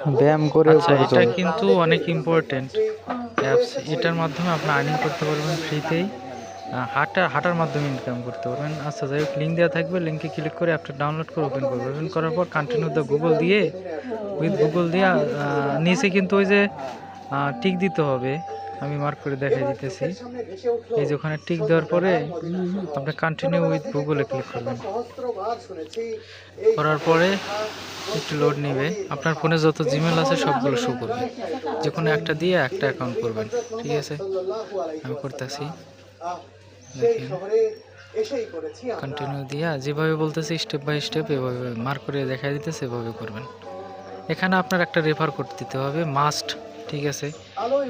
ব্যায়াম করে আচ্ছা এটা কিন্তু অনেক ইম্পর্টেন্ট অ্যাপস এটার মাধ্যমে আপনি আর্নিং করতে পারবেন ফ্রিতেই হাঁটা হাঁটার মাধ্যমে ইনকাম করতে পারবেন। আচ্ছা যাই হোক লিঙ্ক দেওয়া থাকবে। লিঙ্কে ক্লিক করে অ্যাপটা ডাউনলোড করে ওপেন করবেন। ওপেন করার পর কন্টিনিউ দ্য গুগল দিয়ে উইথ গুগল দিয়ে নিচে কিন্তু ওই যে টিক দিতে হবে। আমি মার্ক করে দেখাই দিতেছি। এই যে ওখানে টিক দেওয়ার পরে আপনি কন্টিনিউ উইথ গুগলে ক্লিক করবেন। করার পরে একটু লোড নেবে। আপনার ফোনে যত জিমেল আছে, সবগুলো শো করবে। যে কোনো একটা দিয়ে একটা অ্যাকাউন্ট করবেন, ঠিক আছে? আমি করতেছি। কন্টিনিউ দিয়া, যেভাবে বলতেছি স্টেপ বাই স্টেপ এভাবে মার্ক করে দেখা দিতেছে, এভাবে করবেন। এখানে আপনার একটা রেফার কোড দিতে হবে মাস্ট ঠিক আছে।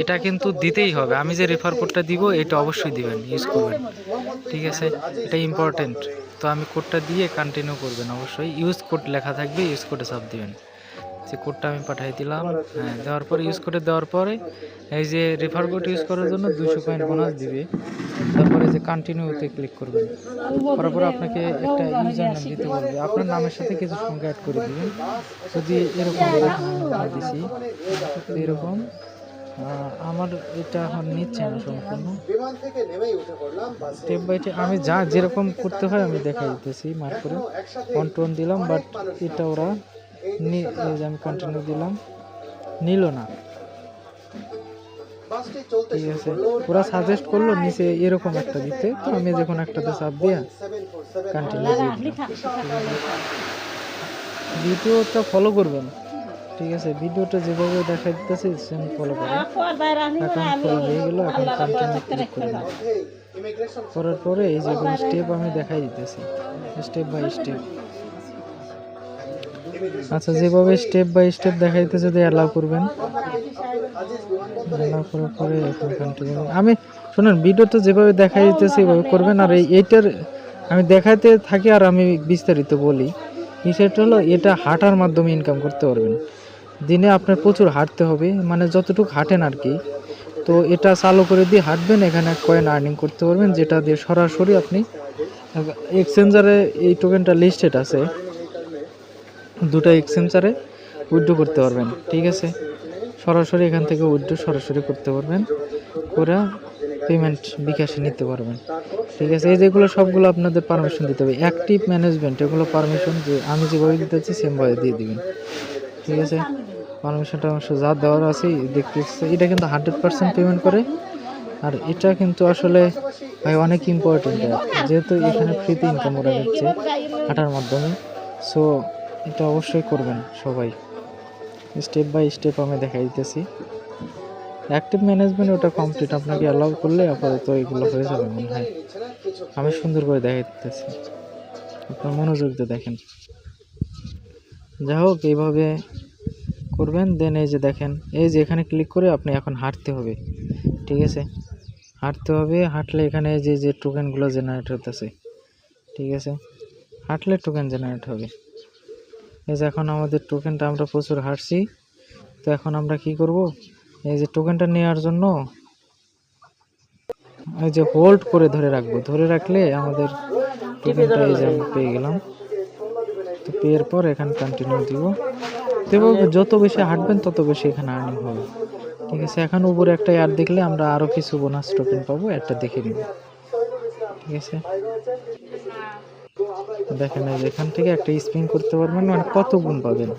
এটা কিন্তু দিতেই হবে। আমি যে রেফার কোডটা দিব, এটা অবশ্যই দিবেন ইউজ করবেন। ঠিক আছে? এটা ইম্পর্টেন্ট তো আমি কোডটা দিয়ে কন্টিনিউ করবেন। অবশ্যই ইউজ কোড লেখা থাকবে ইউজ কোডে সব দিবেন। যে কোডটা আমি পাঠিয়ে দিলাম। হ্যাঁ দেওয়ার পরে ইউজ করে দেওয়ার পরে এই যে রেফার কোড ইউজ করার জন্য দুশো পয়েন্ট বোনাস দিবে। তারপরে যে কন্টিনিউতে ক্লিক করবেন। করার আপনাকে একটা ইউজার নাম দিতে বলবে আপনার নামের সাথে কিছু সংখ্যা অ্যাড করে দিবেন। যদি এরকম দিছি এরকম আমার এটা এখন নিচ্ছে না সম্পূর্ণ। স্টেপ বাই স্টেপ আমি যা যেরকম করতে হয় আমি দেখাই দিতেছি মার্ক করে টু দিলাম বাট এটা ওরা আমি কন্টিনিউ দিলাম। নিল না। ঠিক আছে। ওরা সাজেস্ট করল নিচে এরকম একটা দিতে। তো আমি যখন একটাতে চাপ দিয়া কন্টিনিউ ভিডিওটা ফলো করবেন। ঠিক আছে ভিডিওটা যেভাবে দেখা দিতেছে সেম ফলো করবেন অ্যাকাউন্ট খোলা হয়ে গেল এখন কন্টিনিউ ক্লিক করবেন। করার পরে এই যে স্টেপ আমি দেখাই দিতেছি। স্টেপ বাই স্টেপ আচ্ছা যেভাবে স্টেপ বাই স্টেপ দেখাই দিতেছে যদি অ্যালাউ করবেন। অ্যালাউ করার পরে আমি, শুনুন ভিডিওতে যেভাবে দেখাই দিতেছে এইভাবে করবেন, আর এই এইটার আমি দেখাতে থাকি, আর আমি বিস্তারিত বলি। বিষয়টা হলো, এটা হাঁটার মাধ্যমে ইনকাম করতে পারবেন। দিনে আপনার প্রচুর হাঁটতে হবে মানে যতটুকু হাঁটেন আর কি। তো এটা চালু করে দিয়ে হাঁটবেন, এখানে কয়েন আর্নিং করতে পারবেন, যেটা দিয়ে সরাসরি আপনি, এক্সচেঞ্জারে এই টোকেনটা লিস্টেড আছে। দুটো এক্সচেঞ্জারে উইড্রো করতে পারবেন, ঠিক আছে? সরাসরি এখান থেকে উইড্রো সরাসরি করতে পারবেন, করে পেমেন্ট বিকাশে নিতে পারবেন, ঠিক আছে? এই যেগুলো সবগুলো আপনাদের পারমিশন দিতে হবে। অ্যাক্টিভ ম্যানেজমেন্ট এগুলো পারমিশন যে আমি যেভাবে দিতেছি সেমভাবে দিয়ে দিবেন, ঠিক আছে? পারমিশনটা অবশ্য যা দেওয়ার আছে দেখতেছে এটা কিন্তু হান্ড্রেড পার্সেন্ট পেমেন্ট করে, আর এটা কিন্তু আসলে ভাই অনেক ইম্পর্টেন্ট যেহেতু এখানে ফ্রিতে ইনকাম করা যাচ্ছে হাঁটার মাধ্যমে। সো এটা অবশ্যই করবেন সবাই। স্টেপ বাই স্টেপ আমি দেখাই দিতেছি। অ্যাক্টিভ ম্যানেজমেন্ট ওটা কমপ্লিট। আপনাকে অ্যালাউ করলে আপাতত এগুলো হয়ে যাবে মনে হয়। আমি সুন্দর করে দেখাই দিতেছি। আপনার মনোযোগ দিয়ে দেখেন। যাই হোক, এইভাবে করবেন দেন এই যে দেখেন, এই যে এখানে ক্লিক করে আপনি এখন হাঁটতে হবে। ঠিক আছে? হাঁটতে হবে, হাঁটলে এখানে যে যে টোকেনগুলো জেনারেট হতেছে ঠিক আছে? হাঁটলে টোকেন জেনারেট হবে। এই যে এখন আমাদের টোকেনটা আমরা প্রচুর হাঁটছি তো এখন আমরা কি করব? এই যে টোকেনটা নেওয়ার জন্য এই যে হোল্ড করে ধরে রাখব। ধরে রাখলে আমাদের টোকেনটা এই যে আমি পেয়ে গেলাম। তো পেয়ের পর এখানে কন্টিনিউ দিব। দেব যত বেশি হাঁটবেন, তত বেশি এখানে আর্নিং হবে। ঠিক আছে, এখন উপরে একটা অ্যাড দেখলে আমরা আরও কিছু বোনাস টোকেন পাবো, একটা দেখে নিব। ঠিক আছে? দেখেন এখান থেকে একটা স্পিন করতে পারবেন মানে কত গুণ পাবেন?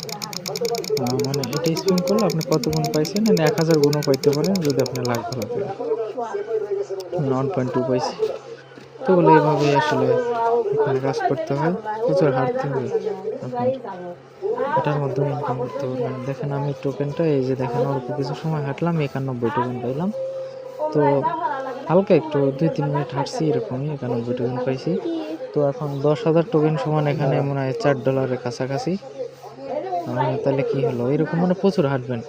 মানে এটা স্পিন করলে আপনি কত গুণ পাইছেন? মানে এক হাজার গুণও পাইতে পারেন যদি আপনার ভালো থাকে ওয়ান পয়েন্ট টু পাইছি। তো বলে এইভাবে আসলে এখানে কাজ করতে হয় প্রচুর হাঁটতে হবে। আপনার এটার মাধ্যমে ইনকাম করতে পারবেন দেখেন আমি টোকেনটা এই যে দেখেন অল্প কিছু সময় হাঁটলাম, একানব্বই টোকেন পাইলাম। তো হালকা একটু, দুই তিন মিনিট হাঁটছি এরকমই, একানব্বই টোকেন পাইছি। তো এখন দশ হাজার টোকেন সমান এখানে মনে হয় চার ডলারের কাছাকাছি। তাহলে কি হলো? এরকম মানে প্রচুর হাঁটবেন।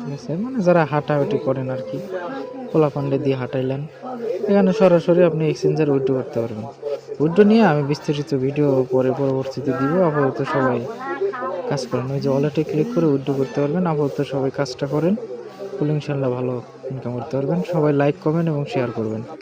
ঠিক আছে? মানে যারা হাঁটাহাঁটি করেন আর কি খোলা পান্ডে দিয়ে হাঁটাইলেন, এখানে সরাসরি আপনি এক্সচেঞ্জার উইড্রো করতে পারবেন। উইড্রো নিয়ে আমি বিস্তারিত ভিডিও পরে পরবর্তীতে দিব। আপাতত সবাই কাজ করেন। ওই যে ওয়ালেটে ক্লিক করে উইড্রো করতে পারবেন। আপাতত সবাই কাজটা করেন। ফুল ইনশাল্লাহ ভালো ইনকাম করতে পারবেন। সবাই লাইক কমেন্ট এবং শেয়ার করবেন।